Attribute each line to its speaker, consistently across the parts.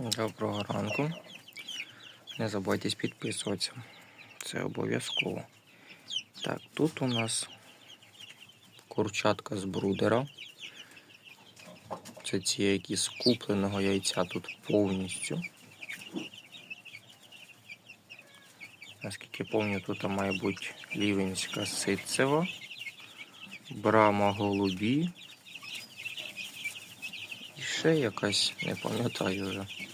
Speaker 1: Доброго ранку. Не забудьтесь підписуватися. Це обов'язково. Так, тут у нас курчатка з брудера. Це ті, які з купленого яйця тут повністю. Наскільки пам'ятаю, тут має бути лівенська ситцева, брама голубі. І ще якась, не пам'ятаю вже.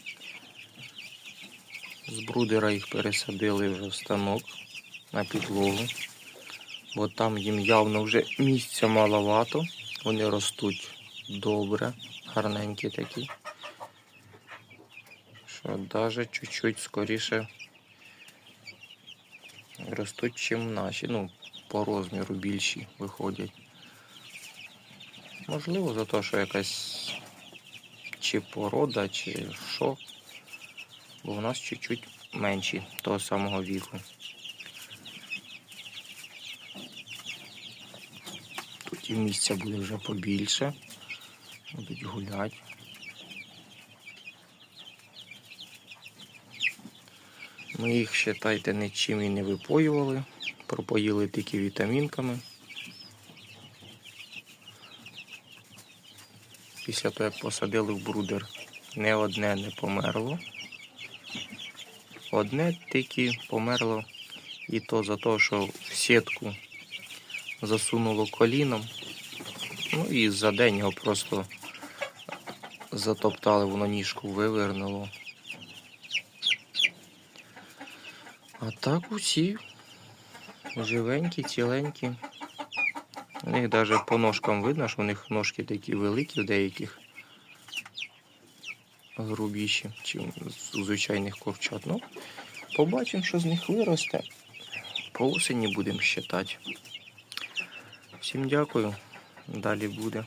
Speaker 1: З брудера їх пересадили вже в станок на підлогу. Бо там їм явно вже місця маловато. Вони ростуть добре, гарненькі такі. Що навіть чуть-чуть скоріше ростуть, чим наші. Ну, по розміру більші виходять. Можливо, за те, що якась чи порода, чи що. Бо у нас чуть-чуть менші того самого віку. Тут і місця буде вже побільше. Будуть гуляти. Ми їх, вважайте, нічим і не випоювали. Пропоїли тільки вітамінками. Після того, як посадили в брудер, не одне не померло. Одне тільки померло і то за те, що в сітку засунуло коліном. Ну і за день його просто затоптали, воно ніжку вивернуло. А так усі живенькі, ціленькі. У них навіть по ножкам видно, що у них ножки такі великі в деяких грубіші, ніж у звичайних курчат. Ну, побачимо, що з них виросте. По осені будемо считати. Всім дякую. Далі буде.